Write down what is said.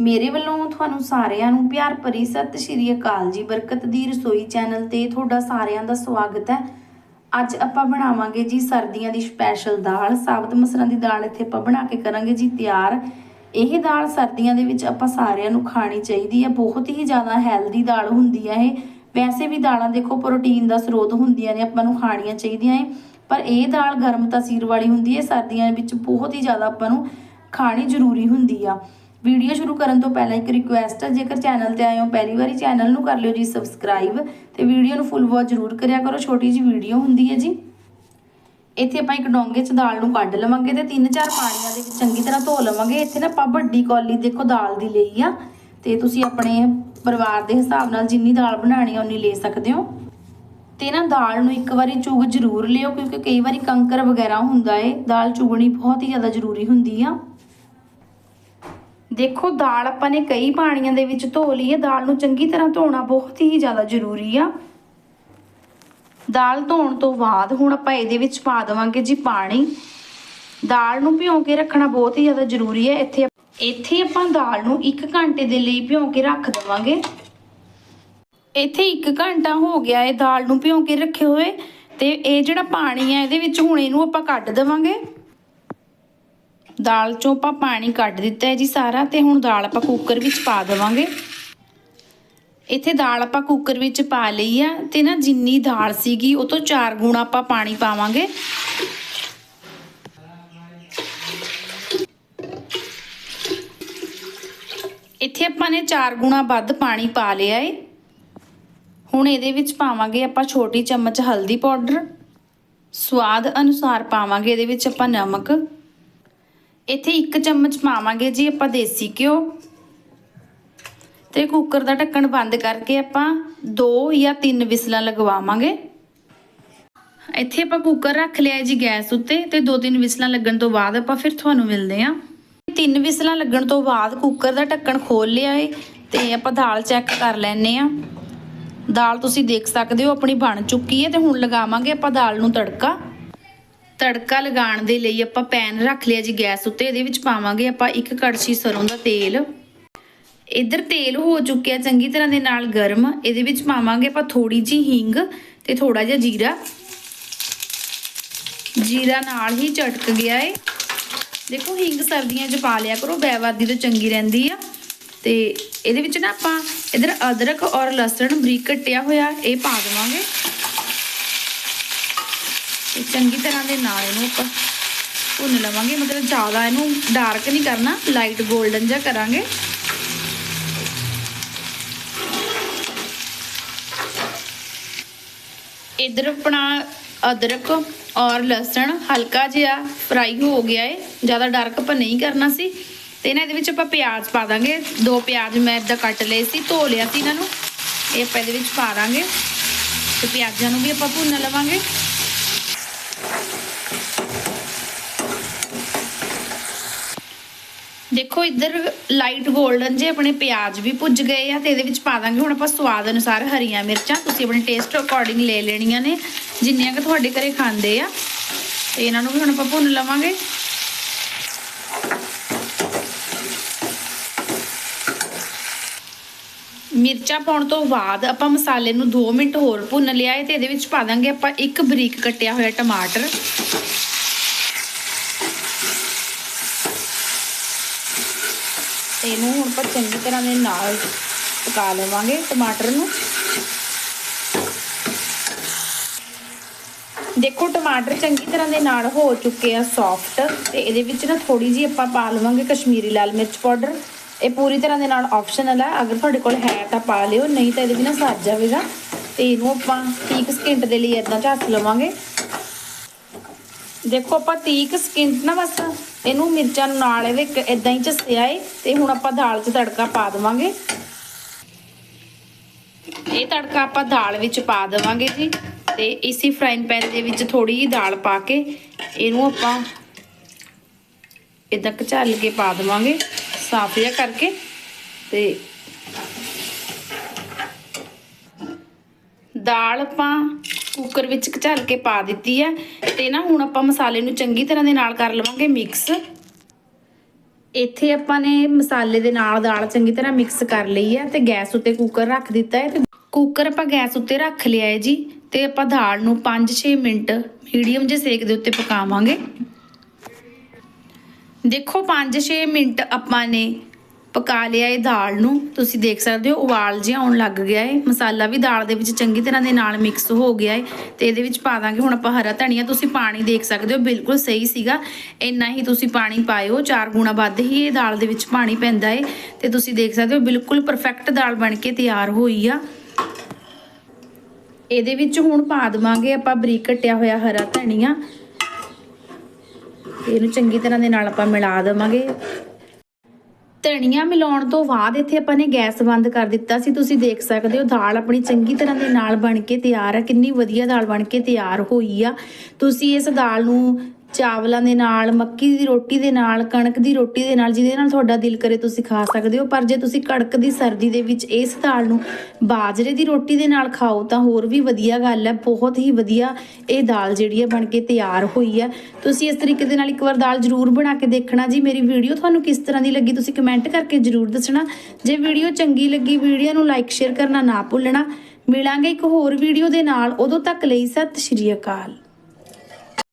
ਮੇਰੇ ਵੱਲੋਂ ਤੁਹਾਨੂੰ ਸਾਰਿਆਂ ਨੂੰ ਪਿਆਰ ਭਰੀ ਸਤਿ ਸ਼੍ਰੀ ਅਕਾਲ ਜੀ। ਬਰਕਤ ਦੀ ਰਸੋਈ ਚੈਨਲ ਤੇ ਤੁਹਾਡਾ ਸਾਰਿਆਂ ਦਾ ਸਵਾਗਤ ਹੈ। ਅੱਜ ਆਪਾਂ ਬਣਾਵਾਂਗੇ ਜੀ ਸਰਦੀਆਂ ਦੀ ਸਪੈਸ਼ਲ ਦਾਲ। ਸਾਬਤ ਮਸਰਾਂ ਦੀ ਦਾਲ ਇੱਥੇ ਆਪਾਂ ਬਣਾ ਕੇ ਕਰਾਂਗੇ ਜੀ, ਤਿਆਰ। ਇਹ ਦਾਲ ਸਰਦੀਆਂ ਦੇ ਵਿੱਚ ਆਪਾਂ ਸਾਰਿਆਂ ਨੂੰ ਖਾਣੀ ਚਾਹੀਦੀ ਹੈ। ਬਹੁਤ ਹੀ ਜ਼ਿਆਦਾ ਹੈਲਦੀ ਦਾਲ ਹੁੰਦੀ ਹੈ ਇਹ। ਵੈਸੇ ਵੀ ਦਾਲਾਂ ਦੇਖੋ ਪ੍ਰੋਟੀਨ ਦਾ ਸਰੋਤ ਹੁੰਦੀਆਂ ਨੇ, ਆਪਾਂ ਨੂੰ ਖਾਣੀਆਂ ਚਾਹੀਦੀਆਂ ਏ। ਪਰ ਇਹ ਦਾਲ ਗਰਮ ਤਸੀਰ ਵਾਲੀ ਹੁੰਦੀ ਹੈ ਸਰਦੀਆਂ ਵਿੱਚ ਬਹੁਤ ਹੀ ਜ਼ਿਆਦਾ ਆਪਾਂ ਨੂੰ ਖਾਣੀ ਜ਼ਰੂਰੀ ਹੁੰਦੀ ਆ। ਵੀਡੀਓ ਸ਼ੁਰੂ ਕਰਨ ਤੋਂ ਪਹਿਲਾਂ ਇੱਕ ਰਿਕੁਐਸਟ ਹੈ ਜੇਕਰ ਚੈਨਲ ਤੇ ਆਏ ਹੋ, ਪਹਿਲੀ ਵਾਰੀ ਚੈਨਲ ਨੂੰ ਕਰ ਲਿਓ ਜੀ ਸਬਸਕ੍ਰਾਈਬ ਤੇ ਵੀਡੀਓ ਨੂੰ ਫੁੱਲ ਵਾਚ ਜ਼ਰੂਰ ਕਰਿਆ ਕਰੋ, ਛੋਟੀ ਜੀ ਵੀਡੀਓ ਹੁੰਦੀ ਹੈ ਜੀ। ਇੱਥੇ ਆਪਾਂ ਇੱਕ ਡੋਂਗੇ 'ਚ ਦਾਲ ਨੂੰ ਕੱਢ ਲਵਾਂਗੇ ਤੇ ਤਿੰਨ ਚਾਰ ਪਾਣੀਆਂ ਦੇ ਵਿੱਚ ਚੰਗੀ ਤਰ੍ਹਾਂ ਧੋ ਲਵਾਂਗੇ। ਇੱਥੇ ਨਾ ਆਪਾਂ ਵੱਡੀ ਕੌਲੀ ਦੇਖੋ ਦਾਲ ਦੀ ਲਈ ਆ ਤੇ ਤੁਸੀਂ ਆਪਣੇ ਪਰਿਵਾਰ ਦੇ ਹਿਸਾਬ ਨਾਲ ਜਿੰਨੀ ਦਾਲ ਬਣਾਣੀ ਆ, ਉਨੀ ਲੈ ਸਕਦੇ ਹੋ। ਤੇ ਨਾ ਦਾਲ ਨੂੰ ਇੱਕ ਵਾਰੀ ਚੁਗ ਜ਼ਰੂਰ ਲਿਓ, ਕਿਉਂਕਿ ਕਈ ਵਾਰੀ ਕੰਕਰ ਵਗੈਰਾ ਹੁੰਦਾ ਏ, ਦਾਲ ਚੁਗਣੀ ਬਹੁਤ ਹੀ ਜ਼ਿਆਦਾ ਜ਼ਰੂਰੀ ਹੁੰਦੀ ਆ। ਦੇਖੋ, ਦਾਲ ਆਪਾਂ ਨੇ ਕਈ ਪਾਣੀਆਂ ਦੇ ਵਿੱਚ ਧੋ ਲਈ ਹੈ ਦਾਲ ਨੂੰ ਚੰਗੀ ਤਰ੍ਹਾਂ ਧੋਣਾ ਬਹੁਤ ਹੀ ਜ਼ਿਆਦਾ ਜ਼ਰੂਰੀ ਆ। ਦਾਲ ਧੋਣ ਤੋਂ ਬਾਅਦ ਹੁਣ ਆਪਾਂ ਇਹਦੇ ਵਿੱਚ ਪਾ ਦੇਵਾਂਗੇ ਜੀ ਪਾਣੀ। ਦਾਲ ਨੂੰ ਭਿਉਂ ਕੇ ਰੱਖਣਾ ਬਹੁਤ ਹੀ ਜ਼ਿਆਦਾ ਜ਼ਰੂਰੀ ਹੈ ਇੱਥੇ ਇੱਥੇ ਆਪਾਂ ਦਾਲ ਨੂੰ 1 ਘੰਟੇ ਦੇ ਲਈ ਭਿਉਂ ਕੇ ਰੱਖ ਦੇਵਾਂਗੇ। ਇੱਥੇ 1 ਘੰਟਾ ਹੋ ਗਿਆ ਹੈ ਦਾਲ ਨੂੰ ਭਿਉਂ ਕੇ ਰੱਖੇ ਹੋਏ ਤੇ ਇਹ ਜਿਹੜਾ ਪਾਣੀ ਹੈ ਇਹਦੇ ਵਿੱਚ ਹੁਣ ਇਹਨੂੰ ਆਪਾਂ ਕੱਢ ਦੇਵਾਂਗੇ। ਦਾਲ ਚੋਂ ਆਪਾਂ ਪਾਣੀ ਕੱਢ ਦਿੱਤਾ ਹੈ ਜੀ ਸਾਰਾ ਤੇ ਹੁਣ ਦਾਲ ਆਪਾਂ ਕੁੱਕਰ ਵਿੱਚ ਪਾ ਦੇਵਾਂਗੇ। ਇੱਥੇ ਦਾਲ ਆਪਾਂ ਕੁੱਕਰ ਵਿੱਚ ਪਾ ਲਈ ਆ ਤੇ ਨਾ ਜਿੰਨੀ ਦਾਲ ਸੀਗੀ ਉਹ ਤੋਂ 4 ਗੁਣਾ ਆਪਾਂ ਪਾਣੀ ਪਾਵਾਂਗੇ। ਇੱਥੇ ਆਪਾਂ ਨੇ 4 ਗੁਣਾ ਵੱਧ ਪਾਣੀ ਪਾ ਲਿਆ ਏ। ਹੁਣ ਇਹਦੇ ਵਿੱਚ ਪਾਵਾਂਗੇ ਆਪਾਂ ਛੋਟੀ ਚਮਚ ਹਲਦੀ ਪਾਊਡਰ। ਸਵਾਦ ਅਨੁਸਾਰ ਪਾਵਾਂਗੇ ਇਹਦੇ ਵਿੱਚ ਆਪਾਂ ਨਮਕ। ਇੱਥੇ 1 ਚਮਚ ਪਾਵਾਂਗੇ ਜੀ ਆਪਾਂ ਦੇਸੀ ਘਿਓ। ਤੇ ਕੁੱਕਰ ਦਾ ਢੱਕਣ ਬੰਦ ਕਰਕੇ ਆਪਾਂ 2 ਜਾਂ 3 ਵਿਸਲਾਂ ਲਗਵਾਵਾਂਗੇ। ਇੱਥੇ ਆਪਾਂ ਕੁੱਕਰ ਰੱਖ ਲਿਆ ਜੀ ਗੈਸ ਉੱਤੇ ਤੇ 2-3 ਵਿਸਲਾਂ ਲੱਗਣ ਤੋਂ ਬਾਅਦ ਆਪਾਂ ਫਿਰ ਤੁਹਾਨੂੰ ਮਿਲਦੇ ਆਂ। ਤਿੰਨ ਵਿਸਲਾਂ ਲੱਗਣ ਤੋਂ ਬਾਅਦ ਕੁੱਕਰ ਦਾ ਢੱਕਣ ਖੋਲ ਲਿਆ ਏ ਤੇ ਆਪਾਂ ਦਾਲ ਚੈੱਕ ਕਰ ਲੈਨੇ ਆ ਦਾਲ ਤੁਸੀਂ ਦੇਖ ਸਕਦੇ ਹੋ ਆਪਣੀ ਬਣ ਚੁੱਕੀ ਹੈ ਤੇ ਹੁਣ ਲਗਾਵਾਂਗੇ ਆਪਾਂ ਦਾਲ ਨੂੰ ਤੜਕਾ। ਤੜਕਾ ਲਗਾਉਣ ਦੇ ਲਈ ਆਪਾਂ ਪੈਨ ਰੱਖ ਲਿਆ ਜੀ ਗੈਸ ਉੱਤੇ, ਇਹਦੇ ਵਿੱਚ ਪਾਵਾਂਗੇ ਆਪਾਂ ਇੱਕ ਕੜਛੀ ਸਰੋਂ ਦਾ ਤੇਲ। ਇੱਧਰ ਤੇਲ ਹੋ ਚੁੱਕਿਆ ਚੰਗੀ ਤਰ੍ਹਾਂ ਦੇ ਨਾਲ ਗਰਮ, ਇਹਦੇ ਵਿੱਚ ਪਾਵਾਂਗੇ ਆਪਾਂ ਥੋੜੀ ਜੀ ਹਿੰਗ ਤੇ ਥੋੜਾ ਜਿਹਾ ਜੀਰਾ। ਜੀਰਾ ਨਾਲ ਹੀ ਚਟਕ ਗਿਆ ਏ। ਦੇਖੋ ਹਿੰਗ ਸਰਦੀਆਂ 'ਚ ਪਾ ਲਿਆ ਕਰੋ, ਬੈਵਾਦੀ ਤੋਂ ਚੰਗੀ ਰਹਿੰਦੀ ਆ। ਤੇ ਇਹਦੇ ਵਿੱਚ ਨਾ ਆਪਾਂ ਇਧਰ ਅਦਰਕ ਔਰ ਲਸਣ ਬਰੀਕ ਕੱਟਿਆ ਹੋਇਆ, ਇਹ ਪਾ ਦੇਵਾਂਗੇ। ਤੇ ਚੰਗੀ ਤਰ੍ਹਾਂ ਦੇ ਨਾਲ ਇਹਨੂੰ ਆਪਾਂ ਭੁੰਨ ਲਵਾਂਗੇ, ਮਤਲਬ ਜ਼ਿਆਦਾ ਇਹਨੂੰ ਡਾਰਕ ਨਹੀਂ ਕਰਨਾ ਲਾਈਟ 골ਡਨ ਜਿਹਾ ਕਰਾਂਗੇ। ਇਧਰ ਆਪਣਾ ਅਦਰਕ ਔਰ ਲਸਣ ਹਲਕਾ ਜਿਹਾ ਫਰਾਈ ਹੋ ਗਿਆ ਏ। ਜ਼ਿਆਦਾ ਡਾਰਕ ਆਪਾਂ ਨਹੀਂ ਕਰਨਾ ਸੀ। ਤੇ ਨਾ ਇਹਦੇ ਵਿੱਚ ਆਪਾਂ ਪਿਆਜ਼ ਪਾ ਦਾਂਗੇ। ਦੋ ਪਿਆਜ਼ ਮੈਂ ਇਦਾਂ ਕੱਟ ਲਏ ਸੀ, ਧੋ ਲਿਆ ਸੀ ਇਹਨਾਂ ਨੂੰ। ਇਹ ਆਪਾਂ ਇਹਦੇ ਵਿੱਚ ਪਾ ਦਾਂਗੇ। ਤੇ ਪਿਆਜ਼ਾਂ ਨੂੰ ਵੀ ਆਪਾਂ ਭੁੰਨ ਲਵਾਂਗੇ। ਦੇਖੋ, ਇੱਧਰ ਲਾਈਟ 골ਡਨ ਜੇ ਆਪਣੇ ਪਿਆਜ਼ ਵੀ ਭੁੱਜ ਗਏ ਆ, ਤੇ ਇਹਦੇ ਵਿੱਚ ਪਾ ਦਾਂਗੇ ਹੁਣ ਆਪਾਂ ਸਵਾਦ ਅਨੁਸਾਰ ਹਰੀਆਂ ਮਿਰਚਾਂ। ਤੁਸੀਂ ਆਪਣੇ ਟੇਸਟ ਅਕੋਰਡਿੰਗ ਲੈ ਲੈਣੀਆਂ ਨੇ, ਜਿੰਨੀਆਂ ਕਿ ਤੁਹਾਡੇ ਘਰੇ ਖਾਂਦੇ ਆ। ਤੇ ਇਹਨਾਂ ਨੂੰ ਵੀ ਹੁਣ ਆਪਾਂ ਭੁੰਨ ਲਵਾਂਗੇ। ਮਿਰਚਾਂ ਪਾਉਣ ਤੋਂ ਬਾਅਦ ਆਪਾਂ ਮਸਾਲੇ ਨੂੰ 2 ਮਿੰਟ ਹੋਰ ਭੁੰਨ ਲਿਆ ਹੈ ਤੇ ਇਹਦੇ ਵਿੱਚ ਪਾ ਦਾਂਗੇ ਆਪਾਂ ਇੱਕ ਬਰੀਕ ਕੱਟਿਆ ਹੋਇਆ ਟਮਾਟਰ। ਤੇ ਇਹਨੂੰ ਹੁਣ ਆਪਾਂ ਚੰਗੀ ਤਰ੍ਹਾਂ ਦੇ ਨਾਲ ਪਕਾ ਲਵਾਂਗੇ ਟਮਾਟਰ ਨੂੰ। ਦੇਖੋ, ਟਮਾਟਰ ਚੰਗੀ ਤਰ੍ਹਾਂ ਦੇ ਨਾਲ ਹੋ ਚੁੱਕੇ ਆ ਸੌਫਟ ਤੇ ਇਹਦੇ ਵਿੱਚ ਨਾ ਥੋੜੀ ਜੀ ਆਪਾਂ ਪਾ ਲਵਾਂਗੇ ਕਸ਼ਮੀਰੀ ਲਾਲ ਮਿਰਚ ਪਾਊਡਰ। ਇਹ ਪੂਰੀ ਤਰ੍ਹਾਂ ਦੇ ਨਾਲ ਆਪਸ਼ਨਲ ਹੈ ਅਗਰ ਤੁਹਾਡੇ ਕੋਲ ਹੈ ਤਾਂ ਪਾ ਲਿਓ, ਨਹੀਂ ਤਾਂ ਇਹਦੇ ਬਿਨਾ ਸਰ ਜਾਵੇਗਾ। ਤੇ ਇਹਨੂੰ ਆਪਾਂ 30 ਸਕਿੰਟ ਦੇ ਲਈ ਇਦਾਂ ਝੱਟ ਲਵਾਂਗੇ। ਦੇਖੋ, ਆਪਾਂ 30 ਸਕਿੰਟ ਨਾ ਬਸ ਇਹਨੂੰ ਮਿਰਚਾਂ ਨੂੰ ਨਾਲ ਇਹਦੇ ਇਦਾਂ ਹੀ ਝੱਸਿਆ ਏ ਤੇ ਹੁਣ ਆਪਾਂ ਦਾਲ 'ਚ ਤੜਕਾ ਪਾ ਦੇਵਾਂਗੇ। ਇਹ ਤੜਕਾ ਆਪਾਂ ਦਾਲ ਵਿੱਚ ਪਾ ਦੇਵਾਂਗੇ ਜੀ ਤੇ ਇਸੇ ਫਰਾਈਨ ਪੈਨ ਦੇ ਵਿੱਚ ਥੋੜੀ ਜਿਹੀ ਦਾਲ ਪਾ ਕੇ ਇਹਨੂੰ ਆਪਾਂ ਇਦਾਂ ਕਚਾਲ ਕੇ ਪਾ ਦੇਵਾਂਗੇ ਸਾਫ਼ ਜਿਹਾ ਕਰਕੇ ਤੇ ਦਾਲ ਆਪਾਂ ਕੁੱਕਰ ਵਿੱਚ ਘਚਲ ਕੇ ਪਾ ਦਿੱਤੀ ਹੈ ਤੇ ਨਾ ਹੁਣ ਆਪਾਂ ਮਸਾਲੇ ਨੂੰ ਚੰਗੀ ਤਰ੍ਹਾਂ ਦੇ ਨਾਲ ਕਰ ਲਵਾਂਗੇ ਮਿਕਸ। ਇੱਥੇ ਆਪਾਂ ਨੇ ਮਸਾਲੇ ਦੇ ਨਾਲ ਦਾਲ ਚੰਗੀ ਤਰ੍ਹਾਂ ਮਿਕਸ ਕਰ ਲਈ ਹੈ ਤੇ ਗੈਸ ਉੱਤੇ ਕੁੱਕਰ ਰੱਖ ਦਿੱਤਾ ਹੈ ਤੇ ਕੁੱਕਰ ਆਪਾਂ ਗੈਸ ਉੱਤੇ ਰੱਖ ਲਿਆ ਹੈ ਜੀ ਤੇ ਆਪਾਂ ਦਾਲ ਨੂੰ 5-6 ਮਿੰਟ ਮੀਡੀਅਮ ਜੇ ਸੇਕ ਦੇ ਉੱਤੇ ਪਕਾਵਾਂਗੇ। ਦੇਖੋ 5-6 ਮਿੰਟ ਆਪਾਂ ਨੇ ਪਕਾ ਲਿਆ ਇਹ ਦਾਲ ਨੂੰ। ਤੁਸੀਂ ਦੇਖ ਸਕਦੇ ਹੋ, ਉਬਾਲ ਜਿਹਾ ਆਉਣ ਲੱਗ ਗਿਆ ਹੈ ਮਸਾਲਾ ਵੀ ਦਾਲ ਦੇ ਵਿੱਚ ਚੰਗੀ ਤਰ੍ਹਾਂ ਦੇ ਨਾਲ ਮਿਕਸ ਹੋ ਗਿਆ ਹੈ ਤੇ ਇਹਦੇ ਵਿੱਚ ਪਾ ਦਾਂਗੇ ਹੁਣ ਆਪਾਂ ਹਰਾ ਧਨੀਆ। ਤੁਸੀਂ ਪਾਣੀ ਦੇਖ ਸਕਦੇ ਹੋ, ਬਿਲਕੁਲ ਸਹੀ ਸੀਗਾ। ਇੰਨਾ ਹੀ ਤੁਸੀਂ ਪਾਣੀ ਪਾਇਓ, ਚਾਰ ਗੁਣਾ ਵੱਧ ਹੀ ਇਹ ਦਾਲ ਦੇ ਵਿੱਚ ਪਾਣੀ ਪੈਂਦਾ ਹੈ ਤੇ ਤੁਸੀਂ ਦੇਖ ਸਕਦੇ ਹੋ, ਬਿਲਕੁਲ ਪਰਫੈਕਟ ਦਾਲ ਬਣ ਕੇ ਤਿਆਰ ਹੋਈ ਆ। ਇਹਦੇ ਵਿੱਚ ਹੁਣ ਪਾ ਦੇਵਾਂਗੇ ਆਪਾਂ ਬਰੀਕ ਕੱਟਿਆ ਹੋਇਆ ਹਰਾ ਧਨੀਆ। ਇਹਨੂੰ ਚੰਗੀ ਤਰ੍ਹਾਂ ਦੇ ਨਾਲ ਆਪਾਂ ਮਿਲਾ ਦੇਵਾਂਗੇ। ਧਨੀਆ ਮਿਲਾਉਣ ਤੋਂ ਬਾਅਦ ਇੱਥੇ ਆਪਾਂ ਨੇ ਗੈਸ ਬੰਦ ਕਰ ਦਿੱਤਾ ਸੀ। ਤੁਸੀਂ ਦੇਖ ਸਕਦੇ ਹੋ, ਦਾਲ ਆਪਣੀ ਚੰਗੀ ਤਰ੍ਹਾਂ ਦੇ ਨਾਲ ਬਣ ਕੇ ਤਿਆਰ ਆ। ਕਿੰਨੀ ਵਧੀਆ ਦਾਲ ਬਣ ਕੇ ਤਿਆਰ ਹੋਈ ਆ। ਤੁਸੀਂ ਇਸ ਦਾਲ ਨੂੰ ਚਾਵਲਾਂ ਦੇ ਨਾਲ, ਮੱਕੀ ਦੀ ਰੋਟੀ ਦੇ ਨਾਲ, ਕਣਕ ਦੀ ਰੋਟੀ ਦੇ ਨਾਲ, ਜਿਹਦੇ ਨਾਲ ਤੁਹਾਡਾ ਦਿਲ ਕਰੇ ਤੁਸੀਂ ਖਾ ਸਕਦੇ ਹੋ। ਪਰ ਜੇ ਤੁਸੀਂ ਕੜਕ ਦੀ ਸਰਦੀ ਦੇ ਵਿੱਚ ਇਸ ਦਾਲ ਨੂੰ ਬਾਜਰੇ ਦੀ ਰੋਟੀ ਦੇ ਨਾਲ ਖਾਓ, ਤਾਂ ਹੋਰ ਵੀ ਵਧੀਆ ਗੱਲ ਹੈ। ਬਹੁਤ ਹੀ ਵਧੀਆ ਇਹ ਦਾਲ ਜਿਹੜੀ ਹੈ ਬਣ ਕੇ ਤਿਆਰ ਹੋਈ ਹੈ। ਤੁਸੀਂ ਇਸ ਤਰੀਕੇ ਦੇ ਨਾਲ ਇੱਕ ਵਾਰ ਦਾਲ ਜ਼ਰੂਰ ਬਣਾ ਕੇ ਦੇਖਣਾ ਜੀ। ਮੇਰੀ ਵੀਡੀਓ ਤੁਹਾਨੂੰ ਕਿਸ ਤਰ੍ਹਾਂ ਦੀ ਲੱਗੀ ਤੁਸੀਂ ਕਮੈਂਟ ਕਰਕੇ ਜ਼ਰੂਰ ਦੱਸਣਾ। ਜੇ ਵੀਡੀਓ ਚੰਗੀ ਲੱਗੀ, ਵੀਡੀਓ ਨੂੰ ਲਾਈਕ, ਸ਼ੇਅਰ ਕਰਨਾ ਨਾ ਭੁੱਲਣਾ। ਮਿਲਾਂਗੇ ਇੱਕ ਹੋਰ ਵੀਡੀਓ ਦੇ ਨਾਲ। ਉਦੋਂ ਤੱਕ ਲਈ ਸਤਿ ਸ਼੍ਰੀ ਅਕਾਲ।